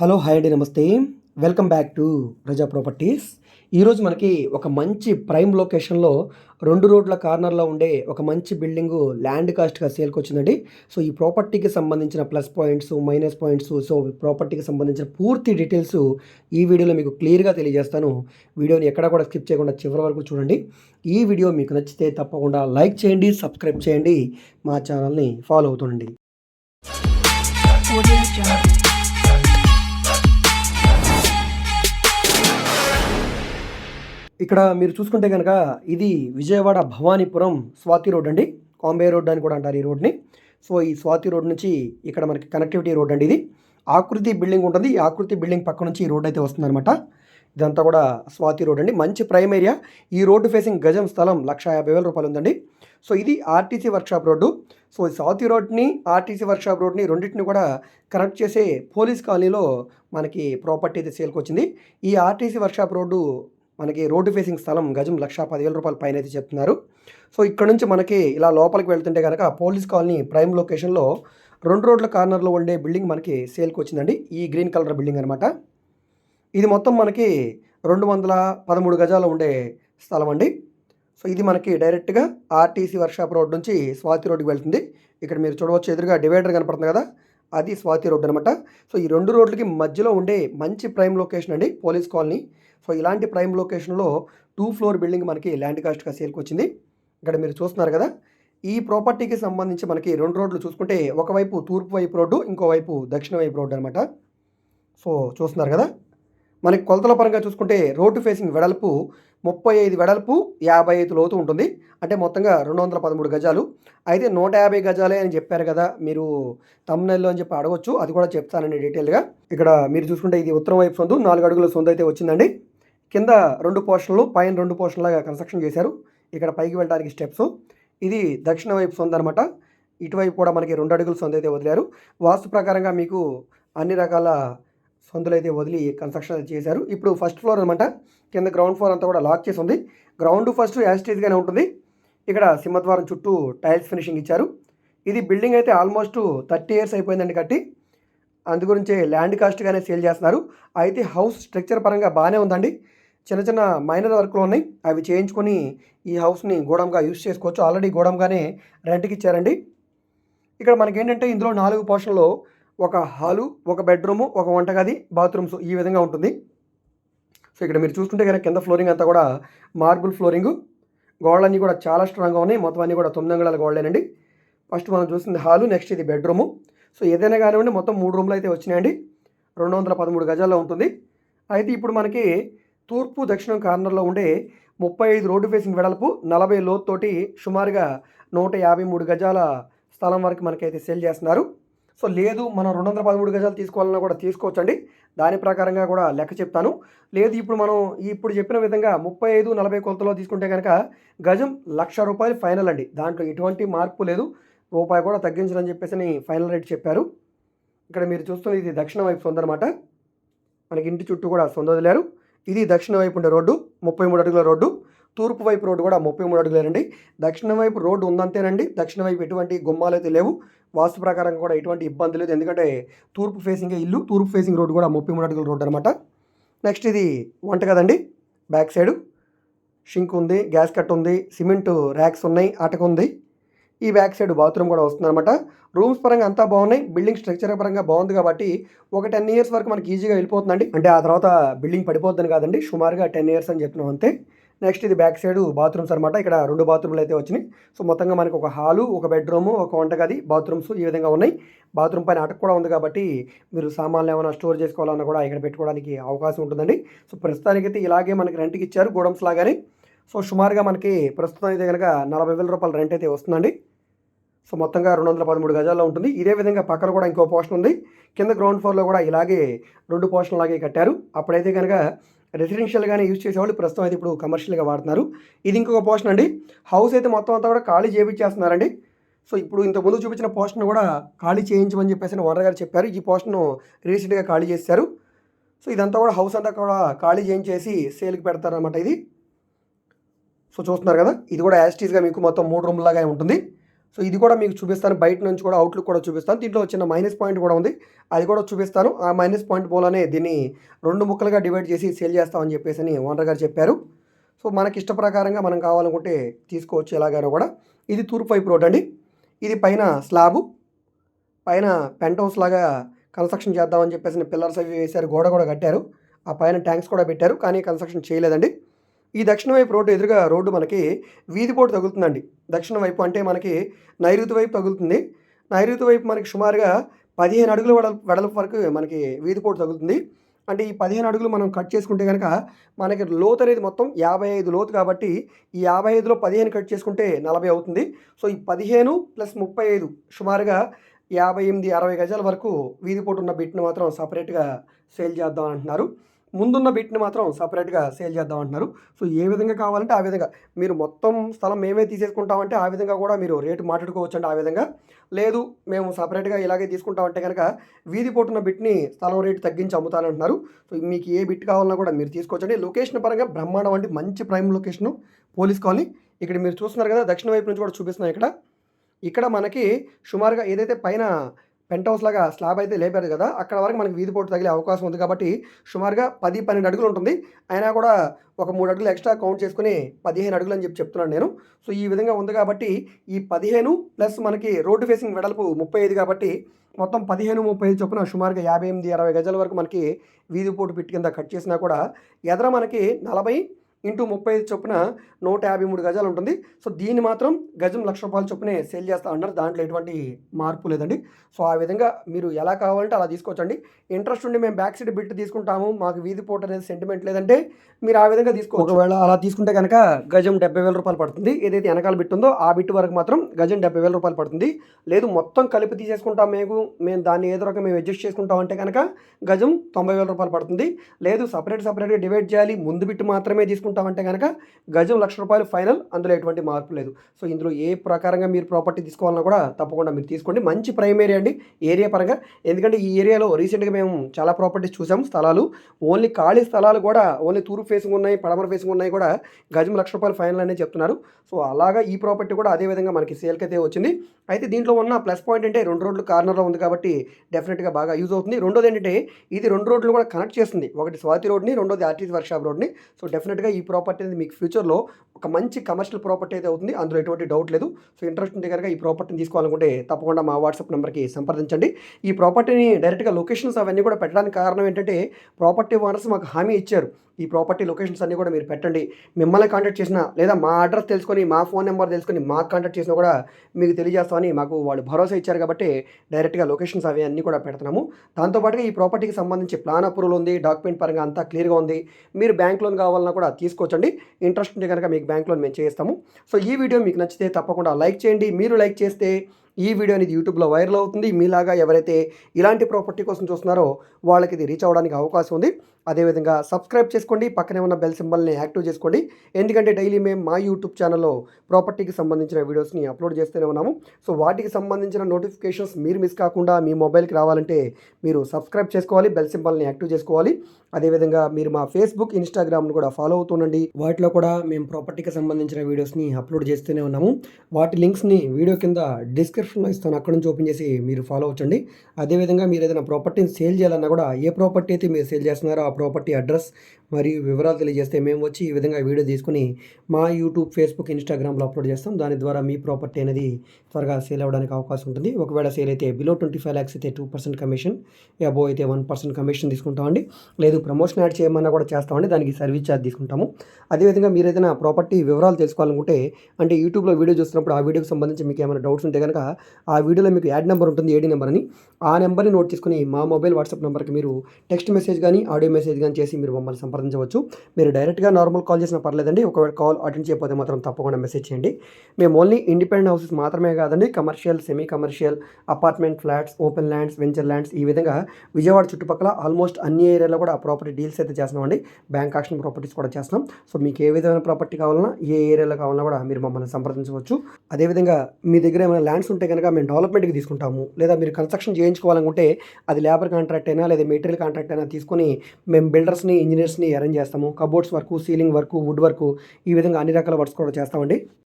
Hello hi అండి నమస్తే. Welcome back to Praja properties. ఈరోజు మనకి ఒక మంచి ప్రైమ్ లొకేషన్లో రెండు రోడ్ల కార్నర్లో ఉండే ఒక మంచి బిల్డింగు ల్యాండ్ కాస్ట్గా సేల్కి వచ్చిందండి. సో ఈ ప్రాపర్టీకి సంబంధించిన plus points minus points so ప్రాపర్టీకి సంబంధించిన పూర్తి డీటెయిల్స్ ఈ వీడియోలో మీకు క్లియర్గా తెలియజేస్తాను. వీడియోని ఎక్కడ కూడా స్కిప్ చేయకుండా చివరి వరకు చూడండి. ఈ వీడియో మీకు నచ్చితే తప్పకుండా లైక్ చేయండి సబ్స్క్రైబ్ చేయండి. మా ఛానల్ని ఫాలో అవుతుండండి. ఇక్కడ మీరు చూసుకుంటే కనుక ఇది విజయవాడ భవానీపురం స్వాతి రోడ్ అండి. కాంబే రోడ్ అని కూడా అంటారు ఈ రోడ్ని. సో ఈ స్వాతి రోడ్ నుంచి ఇక్కడ మనకి కనెక్టివిటీ రోడ్ అండి ఇది. ఆకృతి బిల్డింగ్ ఉంటుంది. ఈ ఆకృతి బిల్డింగ్ పక్క నుంచి ఈ రోడ్ అయితే వస్తుందన్నమాట. ఇదంతా కూడా స్వాతి రోడ్ అండి. మంచి ప్రైమ్ ఏరియా. ఈ రోడ్డు ఫేసింగ్ గజం స్థలం లక్ష యాభై వేల రూపాయలు ఉందండి. సో ఇది ఆర్టీసీ వర్క్షాప్ రోడ్డు. సో ఈ రోడ్ని ఆర్టీసీ వర్క్షాప్ రోడ్ని రెండింటిని కూడా కనెక్ట్ చేసే పోలీస్ కాలనీలో మనకి ప్రాపర్టీ అయితే సేల్కి వచ్చింది. ఈ ఆర్టీసీ వర్క్షాప్ రోడ్డు మనకి రోడ్డు ఫేసింగ్ స్థలం గజం లక్ష పదివేల రూపాయల పైన అయితే చెప్తున్నారు. సో ఇక్కడ నుంచి మనకి ఇలా లోపలికి వెళ్తుంటే కనుక పోలీస్ కాలనీ ప్రైమ్ లొకేషన్లో రెండు రోడ్ల కార్నర్లో ఉండే బిల్డింగ్ మనకి సేల్కి వచ్చిందండి. ఈ గ్రీన్ కలర్ బిల్డింగ్ అనమాట ఇది మొత్తం మనకి రెండు వందల పదమూడు గజాలు ఉండే స్థలం అండి సో ఇది మనకి డైరెక్ట్గా ఆర్టీసీ వర్క్షాప్ రోడ్ నుంచి స్వాతి రోడ్డుకి వెళ్తుంది. ఇక్కడ మీరు చూడవచ్చు ఎదురుగా డివైడర్ కనపడుతుంది కదా. అది స్వాతి రోడ్ అనమాట సో ఈ రెండు రోడ్లకి మధ్యలో ఉండే మంచి ప్రైమ్ లొకేషన్ అండి పోలీస్ కాలనీ. సో ఇలాంటి ప్రైమ్ లొకేషన్లో టూ ఫ్లోర్ బిల్డింగ్ మనకి ల్యాండ్ కాస్ట్గా సేల్కి వచ్చింది. ఇక్కడ మీరు చూస్తున్నారు కదా. ఈ ప్రాపర్టీకి సంబంధించి మనకి రెండు రోడ్లు చూసుకుంటే ఒకవైపు తూర్పు వైపు రోడ్డు ఇంకోవైపు దక్షిణ వైపు రోడ్డు అనమాట సో చూస్తున్నారు కదా. మనకి కొలతల పరంగా చూసుకుంటే రోడ్డు ఫేసింగ్ వెడల్పు ముప్పై ఐదు వెడల్పు యాభై ఐదు లోతు ఉంటుంది. అంటే మొత్తంగా రెండు వందల పదమూడు గజాలు. అయితే నూట యాభై గజాలే అని చెప్పారు కదా మీరు తమిళనల్లో అని చెప్పి అడగొచ్చు. అది కూడా చెప్తానండి డీటెయిల్గా ఇక్కడ మీరు చూసుకుంటే ఇది ఉత్తరం వైపు సొందు నాలుగు అడుగుల సొంత అయితే వచ్చిందండి. కింద రెండు పోర్షన్లు పైన రెండు పోర్షన్లాగా కన్స్ట్రక్షన్ చేశారు. ఇక్కడ పైకి వెళ్ళడానికి స్టెప్స్. ఇది దక్షిణ వైపు సొంత అనమాట ఇటువైపు కూడా మనకి రెండు అడుగుల సొంత అయితే వదిలారు. వాస్తు ప్రకారంగా మీకు అన్ని రకాల సందులు అయితే వదిలి కన్స్ట్రక్షన్ అయితే చేశారు. ఇప్పుడు ఫస్ట్ ఫ్లోర్ అనమాట కింద గ్రౌండ్ ఫ్లోర్ అంతా కూడా లాక్ చేసి ఉంది. గ్రౌండ్ ఫస్ట్ యాస్టేజ్గానే ఉంటుంది. ఇక్కడ సింహద్వారం చుట్టూ టైల్స్ ఫినిషింగ్ ఇచ్చారు. ఇది బిల్డింగ్ అయితే ఆల్మోస్ట్ థర్టీ ఇయర్స్ అయిపోయిందండి కట్టి. అందుగురించే ల్యాండ్ కాస్ట్గానే సేల్ చేస్తున్నారు. అయితే హౌస్ స్ట్రక్చర్ పరంగా బాగానే ఉందండి. చిన్న చిన్న మైనర్ వర్క్లు ఉన్నాయి. అవి చేయించుకొని ఈ హౌస్ని గోడంగా యూస్ చేసుకోవచ్చు. ఆల్రెడీ గోడంగానే రెంట్కి ఇచ్చారండి. ఇక్కడ మనకేంటంటే ఇందులో నాలుగు పోర్షన్లో ఒక హాలు ఒక బెడ్రూము ఒక వంటగది బాత్రూమ్స్ ఈ విధంగా ఉంటుంది. సో ఇక్కడ మీరు చూసుకుంటే కనుక కింద ఫ్లోరింగ్ అంతా కూడా మార్బుల్ ఫ్లోరింగ్. గోడలన్నీ కూడా చాలా స్ట్రాంగ్గా ఉన్నాయి. మొత్తం అన్నీ కూడా తొమ్మిది అంగళాల గోడలేనండి. ఫస్ట్ మనం చూసింది హాలు నెక్స్ట్ ఇది బెడ్రూము. సో ఏదైనా కానివ్వండి మొత్తం మూడు రూమ్లు అయితే వచ్చినాయండి. రెండు వందల పదమూడు గజాల్లో ఉంటుంది. అయితే ఇప్పుడు మనకి తూర్పు దక్షిణం కార్నర్లో ఉండే ముప్పై ఐదు రోడ్డు ఫేసింగ్ వెడల్పు నలభై లోతుతోటి సుమారుగా నూట యాభై మూడు గజాల స్థలం వరకు మనకైతే సేల్ చేస్తున్నారు. సో లేదు మనం రెండు వందల పదమూడు గజాలు తీసుకోవాలన్నా కూడా తీసుకోవచ్చండి. దాని ప్రకారంగా కూడా లెక్క చెప్తాను. లేదు ఇప్పుడు మనం ఇప్పుడు చెప్పిన విధంగా ముప్పై ఐదు నలభై కొలతలో తీసుకుంటే కనుక గజం లక్ష రూపాయలు ఫైనల్ అండి. దాంట్లో ఎటువంటి మార్పు లేదు. రూపాయి కూడా తగ్గించాలని చెప్పేసి ఫైనల్ రేట్ చెప్పారు. ఇక్కడ మీరు చూస్తున్న ఇది దక్షిణ వైపు సొందనమాట మనకి ఇంటి చుట్టూ కూడా సొంత వదిలేరు. ఇది దక్షిణ వైపు ఉండే రోడ్డు ముప్పై మూడు అడుగుల రోడ్డు. తూర్పు వైపు రోడ్డు కూడా ముప్పై మూడు అడుగులేనండి. దక్షిణ వైపు రోడ్డు ఉందంతేనండి. దక్షిణ వైపు ఎటువంటి గుమ్మాలు అయితే లేవు. వాస్తు ప్రకారం కూడా ఎటువంటి ఇబ్బంది లేదు. ఎందుకంటే తూర్పు ఫేసింగ్ ఇల్లు తూర్పు ఫేసింగ్ రోడ్డు కూడా ముప్పై మూడు అడుగుల రోడ్డు అనమాట నెక్స్ట్ ఇది వంట కదండి. బ్యాక్ సైడ్ షింక్ ఉంది గ్యాస్ కట్ ఉంది సిమెంట్ ర్యాక్స్ ఉన్నాయి అటక ఉంది. ఈ బ్యాక్ సైడ్ బాత్రూమ్ కూడా వస్తుందన్నమాట. రూమ్స్ పరంగా అంతా బాగున్నాయి. బిల్డింగ్ స్ట్రక్చర్ పరంగా బాగుంది కాబట్టి ఒక టెన్ ఇయర్స్ వరకు మనకి ఈజీగా వెళ్ళిపోతుందండి. అంటే ఆ తర్వాత బిల్డింగ్ పడిపోద్దని కాదండి. సుమారుగా టెన్ ఇయర్స్ అని చెప్తున్నాం అంతే. నెక్స్ట్ ఇది బ్యాక్ సైడ్ బాత్రూమ్స్ అనమాట ఇక్కడ రెండు బాత్రూమ్లు అయితే వచ్చినాయి. సో మొత్తంగా మనకు ఒక హాలు ఒక బెడ్రూము ఒక వంటగది బాత్రూమ్స్ ఈ విధంగా ఉన్నాయి. బాత్రూమ్ పైన అటక కూడా ఉంది కాబట్టి మీరు సామాన్లు ఏమైనా స్టోర్ చేసుకోవాలన్నా కూడా ఇక్కడ పెట్టుకోవడానికి అవకాశం ఉంటుందండి. సో ప్రస్తుతానికైతే ఇలాగే మనకి రెంట్కి ఇచ్చారు గోడమ్స్ లాగానే. సో సుమారుగా మనకి ప్రస్తుతం అయితే కనుక నలభై వేల రూపాయల రెంట్ అయితే వస్తుందండి. సో మొత్తంగా రెండు వందల పదమూడు గజాల్లో ఉంటుంది. ఇదే విధంగా పక్కన కూడా ఇంకో పోర్షన్ ఉంది. కింద గ్రౌండ్ ఫ్లోర్లో కూడా ఇలాగే రెండు పోర్షన్ లాగే కట్టారు. అప్పుడైతే కనుక రెసిడెన్షియల్గానే యూజ్ చేసేవాళ్ళు. ప్రస్తుతం అయితే ఇప్పుడు కమర్షియల్గా వాడుతున్నారు. ఇది ఇంకొక పోర్షన్ అండి. హౌస్ అయితే మొత్తం అంతా కూడా ఖాళీ చేయించేస్తున్నారండి సో ఇప్పుడు ఇంతకుముందు ముందు చూపించిన పోర్షన్ కూడా ఖాళీ చేయించమని చెప్పేసి ఓనర్ గారు చెప్పారు. ఈ పోర్షన్ రీసెంట్గా ఖాళీ చేశారు సో ఇదంతా కూడా హౌస్ అంతా కూడా ఖాళీ చేయించేసి సేల్కి పెడతారనమాట ఇది. సో చూస్తున్నారు కదా? ఇది కూడా యాస్టీస్గా మీకు మొత్తం మూడు రూమ్ లాగా ఉంటుంది. సో ఇది కూడా మీకు చూపిస్తాను. బయట నుంచి కూడా అవుట్లుక్ కూడా చూపిస్తాను. దీంట్లో చిన్న మైనస్ పాయింట్ కూడా ఉంది. అది కూడా చూపిస్తాను. ఆ మైనస్ పాయింట్ మూలనే దీన్ని రెండు ముక్కలుగా డివైడ్ చేసి సేల్ చేస్తామని చెప్పేసి అని ఓనర్ గారు చెప్పారు. సో మనకి ఇష్ట ప్రకారంగా మనం కావాలనుకుంటే తీసుకోవచ్చు ఎలాగైనా కూడా. ఇది తూర్పు వైపు రోడ్ అండి. ఇది పైన స్లాబు పైన పెంట్ హౌస్ లాగా కన్స్ట్రక్షన్ చేద్దామని చెప్పేసి పిల్లర్స్ అవి వేశారు. గోడ కూడా కట్టారు. ఆ పైన ట్యాంక్స్ కూడా పెట్టారు. కానీ కన్స్ట్రక్షన్ చేయలేదండి. ఈ దక్షిణ వైపు రోడ్డు ఎదురుగా రోడ్డు మనకి వీధిపోటు తగులుతుందండి. దక్షిణ వైపు అంటే మనకి నైరుతి వైపు తగులుతుంది. నైరుతి వైపు మనకి సుమారుగా పదిహేను అడుగుల వెడల్ వెడల్పు వరకు మనకి వీధిపోటు తగులుతుంది. అంటే ఈ పదిహేను అడుగులు మనం కట్ చేసుకుంటే కనుక మనకి లోతు అనేది మొత్తం యాభై ఐదు లోతు కాబట్టి ఈ యాభై ఐదులో పదిహేను కట్ చేసుకుంటే నలభై అవుతుంది. సో ఈ పదిహేను ప్లస్ ముప్పై ఐదు సుమారుగా యాభై ఎనిమిది అరవై గజాల వరకు వీధిపోటు ఉన్న బిట్ని మాత్రం సపరేట్గా సేల్ చేద్దాం అంటున్నారు. ముందున్న బిట్ని మాత్రం సపరేట్గా సేల్ చేద్దాం అంటున్నారు. సో ఏ విధంగా కావాలంటే ఆ విధంగా. మీరు మొత్తం స్థలం మేమే తీసేసుకుంటామంటే ఆ విధంగా కూడా మీరు రేటు మాట్లాడుకోవచ్చు అండి ఆ విధంగా. లేదు మేము సపరేట్గా ఇలాగే తీసుకుంటామంటే కనుక వీధి పోటున్న బిట్ని స్థలం రేటు తగ్గించి అమ్ముతానంటున్నారు. సో మీకు ఏ బిట్ కావాలన్నా కూడా మీరు తీసుకోవచ్చండి. లొకేషన్ పరంగా బ్రహ్మాండం అంటే మంచి ప్రైమ్ లొకేషను పోలీస్ కాలనీ. ఇక్కడ మీరు చూస్తున్నారు కదా దక్షిణ వైపు నుంచి కూడా చూపిస్తున్నాం ఇక్కడ. ఇక్కడ మనకి సుమారుగా ఏదైతే పైన పెంట్ హౌస్ లాగా స్లాబ్ అయితే లేపారు కదా అక్కడ వరకు మనకి వీధి పోటు తగిలే అవకాశం ఉంది కాబట్టి సుమారుగా పది పన్నెండు అడుగులు ఉంటుంది. అయినా కూడా ఒక మూడు అడుగులు ఎక్స్ట్రా కౌంట్ చేసుకుని పదిహేను అడుగులు అని చెప్పి చెప్తున్నాను నేను. సో ఈ విధంగా ఉంది కాబట్టి ఈ పదిహేను ప్లస్ మనకి రోడ్డు ఫేసింగ్ వెడల్పు ముప్పై ఐదు కాబట్టి మొత్తం పదిహేను ముప్పై ఐదు చొప్పున సుమారుగా యాభై ఎనిమిది అరవై గజాల వరకు మనకి వీధి పోటు పిట్టి కింద కట్ చేసినా కూడా ఎదర మనకి నలభై ఇంటూ ముప్పై ఐదు చొప్పున నూట యాభై మూడు గజాలు ఉంటుంది. సో దీన్ని మాత్రం గజం లక్ష రూపాయల చొప్పునే సేల్ చేస్తా ఉన్నారు దాంట్లో ఎటువంటి మార్పు లేదండి. సో ఆ విధంగా మీరు ఎలా కావాలంటే అలా తీసుకోవచ్చండి. ఇంట్రెస్ట్ ఉండి మేము బ్యాక్ సైడ్ బిట్ తీసుకుంటాము. మాకు వీధి పోట అనేది సెంటిమెంట్ లేదంటే మీరు ఆ విధంగా తీసుకోవచ్చు. ఒకవేళ అలా తీసుకుంటే కనుక గజం డెబ్బై వేల రూపాయలు పడుతుంది. ఏదైతే వెనకాల బిట్ ఉందో ఆ బిట్ వరకు మాత్రం గజం డెబ్బై వేల రూపాయలు పడుతుంది. లేదు మొత్తం కలిపి తీసేసుకుంటాం మేము. మేము దాన్ని ఏదో రకం మేము అడ్జస్ట్ చేసుకుంటాం అంటే కనుక గజం తొంభై వేల రూపాయలు పడుతుంది. లేదు సపరేట్ సపరేట్గా డివైడ్ చేయాలి. ముందు బిట్ మాత్రమే తీసుకుంటాం. తీసుకుంటామంటే కనుక గజం లక్ష రూపాయలు ఫైనల్ అందులో ఎటువంటి మార్పు లేదు. సో ఇందులో ఏ ప్రకారంగా మీరు ప్రాపర్టీ తీసుకోవాలన్నా కూడా తప్పకుండా మీరు తీసుకోండి. మంచి ప్రైమ్ ఏరియా అండి ఏరియా పరంగా. ఎందుకంటే ఈ ఏరియాలో రీసెంట్గా మేము చాలా ప్రాపర్టీస్ చూసాం స్థలాలు. ఓన్లీ ఖాళీ స్థలాలు కూడా ఓన్లీ తూర్పు ఫేసింగ్ ఉన్నాయి పడమర ఫేసింగ్ ఉన్నాయి కూడా గజం లక్ష రూపాయలు ఫైనల్ అనే చెప్తున్నారు. సో అలాగా ఈ ప్రాపర్టీ కూడా అదే విధంగా మనకి సేల్కి అయితే వచ్చింది. అయితే దీంట్లో ఉన్న ప్లస్ పాయింట్ అంటే రెండు రోడ్లు కార్నర్లో ఉంది కాబట్టి డెఫినెట్గా బాగా యూజ్ అవుతుంది. రెండోది ఏంటంటే ఇది రెండు రోడ్లు కూడా కనెక్ట్ చేస్తుంది. ఒకటి స్వాతి రోడ్ని రెండోది ఆర్టీసీ వర్క్షాప్ రోడ్ని. సో డెఫినెట్గా ఈ ఈ ప్రాపర్టీ అనేది మీకు ఫ్యూచర్లో ఒక మంచి కమర్షియల్ ప్రాపర్టీ అయితే అవుతుంది. అందులో ఎటువంటి డౌట్ లేదు. సో ఇంట్రెస్ట్ ఉంటే కనుక ఈ ప్రాపర్టీని తీసుకోవాలనుకుంటే తప్పకుండా మా వాట్సాప్ నెంబర్కి సంప్రదించండి. ఈ ప్రాపర్టీని డైరెక్ట్గా లొకేషన్స్ అవన్నీ కూడా పెట్టడానికి కారణం ఏంటంటే ప్రాపర్టీ ఓనర్స్ మాకు హామీ ఇచ్చారు. ఈ ప్రాపర్టీ లొకేషన్స్ అన్నీ కూడా మీరు పెట్టండి. మిమ్మల్ని కాంటాక్ట్ చేసినా లేదా మా అడ్రస్ తెలుసుకొని మా ఫోన్ నెంబర్ తెలుసుకొని మాకు కాంటాక్ట్ చేసినా కూడా మీకు తెలియజేస్తామని మాకు వాళ్ళు భరోసా ఇచ్చారు కాబట్టి డైరెక్ట్గా లొకేషన్స్ అవి అన్నీ కూడా పెడుతున్నాము. దాంతోపాటుగా ఈ ప్రాపర్టీకి సంబంధించి ప్లాన్ అప్రూవల్ ఉంది డాక్యుమెంట్ పరంగా అంతా క్లియర్గా ఉంది. మీరు బ్యాంక్ లోన్ కావాలన్నా కూడా తీసుకోవచ్చండి. ఇంట్రెస్ట్ ఉంటే కనుక మీకు బ్యాంక్ లోన్ మేము చేస్తాము సో ఈ వీడియో మీకు నచ్చితే తప్పకుండా లైక్ చేయండి. మీరు లైక్ చేస్తే ఈ వీడియో అనేది యూట్యూబ్లో వైరల్ అవుతుంది. మీలాగా ఎవరైతే ఇలాంటి ప్రాపర్టీ కోసం చూస్తున్నారో వాళ్ళకి ఇది రీచ్ అవ్వడానికి అవకాశం ఉంది. అదేవిధంగా సబ్స్క్రైబ్ చేసుకోండి. పక్కనే ఉన్న బెల్ సింబల్ని యాక్టివ్ చేసుకోండి. ఎందుకంటే డైలీ మేము మా యూట్యూబ్ ఛానల్లో ప్రాపర్టీకి సంబంధించిన వీడియోస్ని అప్లోడ్ చేస్తూనే ఉన్నాము. సో వాటికి సంబంధించిన నోటిఫికేషన్స్ మీరు మిస్ కాకుండా మీ మొబైల్కి రావాలంటే మీరు సబ్స్క్రైబ్ చేసుకోవాలి. బెల్ సింబల్ని యాక్టివ్ చేసుకోవాలి. అదేవిధంగా మీరు మా ఫేస్బుక్ ఇన్స్టాగ్రామ్ను కూడా ఫాలో అవుతుండండి. వాటిలో కూడా మేము ప్రాపర్టీకి సంబంధించిన వీడియోస్ని అప్లోడ్ చేస్తూనే ఉన్నాము. వాటి లింక్స్ని వీడియో కింద డిస్క్రిప్షన్లో ఇస్తాను. అక్కడ నుంచి ఓపెన్ చేసి మీరు ఫాలో అవ్వచ్చండి. అదేవిధంగా మీరు ఏదైనా ప్రాపర్టీని సేల్ చేయాలన్నా కూడా ఏ ప్రాపర్టీ అయితే మీరు సేల్ చేస్తున్నారో ఆ ప్రాపర్టీ అడ్రస్ మరియు వివరాలు తెలియజేస్తే మేము వచ్చి ఈ విధంగా వీడియో తీసుకుని మా యూట్యూబ్ ఫేస్బుక్ ఇన్స్టాగ్రామ్లో అప్లోడ్ చేస్తాం. దాని ద్వారా మీ ప్రాపర్టీ అనేది త్వరగా సేల్ అవ్వడానికి అవకాశం ఉంటుంది. ఒకవేళ సేల్ అయితే బిలో ట్వంటీ ఫైవ్ ల్యాక్స్ అయితే టూ పర్సెంట్ కమిషన్ అబో అయితే వన్ పర్సెంట్ కమిషన్ తీసుకుంటామండి. లేదు ప్రమోషన్ యాడ్ చేయమన్నా కూడా చేస్తామండి. దానికి సర్వీస్ ఛార్జ్ తీసుకుంటాము. అదేవిధంగా మీరు ఏదైనా ప్రాపర్టీ వివరాలు తెలుసుకోవాలనుకుంటే అంటే యూట్యూబ్లో వీడియో చూస్తున్నప్పుడు ఆ వీడియోకి సంబంధించి మీకు ఏమైనా డౌట్స్ ఉంటే కనుక ఆ వీడియోలో మీకు యాడ్ నెంబర్ ఉంటుంది ఏడీ నెంబర్ అని. ఆ నెంబర్ని నోట్ చేసుకుని మా మొబైల్ వాట్సాప్ నెంబర్కి మీరు టెక్స్ట్ మెసేజ్ కానీ ఆడియో మెసేజ్ కానీ చేసి మీరు మమ్మల్ని సంప్రదించవచ్చు. మీరు డైరెక్ట్గా నార్మల్ కాల్ చేసినా పర్లేదండి. ఒకవేళ కాల్ అటెండ్ చేయకపోతే మాత్రం తప్పకుండా మెసేజ్ చేయండి. మేము ఓన్లీ ఇండిపెండెంట్ హౌసెస్ మాత్రమే కాదండి. Commercial semi commercial apartment flats open lands venture lands ఈ విధంగా విజయవాడ చుట్టుపక్కల ఆల్మోస్ట్ అన్ని ఏరియాలో కూడా ప్రాపర్టీ డీల్స్ అయితే చేస్తున్నామండి. బ్యాంక్ ఆక్షన్ ప్రాపర్టీస్ కూడా చేస్తున్నాం. సో మీకు ఏ విధమైన ప్రాపర్టీ కావాలన్నా ఏ ఏరియాలో కావాలన్నా కూడా మీరు మమ్మల్ని సంప్రదించవచ్చు. అదేవిధంగా మీ దగ్గర ఏమైనా ల్యాండ్స్ ఉంటే కనుక మేము డెవలప్మెంట్కి తీసుకుంటాము. లేదా మీరు కన్స్ట్రక్షన్ చేయించుకోవాలనుకుంటే అది లేబర్ కాంట్రాక్ట్ అయినా లేదా మెటీరియల్ కాంట్రాక్ట్ అయినా తీసుకొని మేము బిల్డర్స్ని ఇంజనీర్స్ని అరేంజ్ చేస్తాము. Cupboards work ceiling work wood work ఈ విధంగా అన్ని రకాల వర్క్స్ కూడా చేస్తామండి.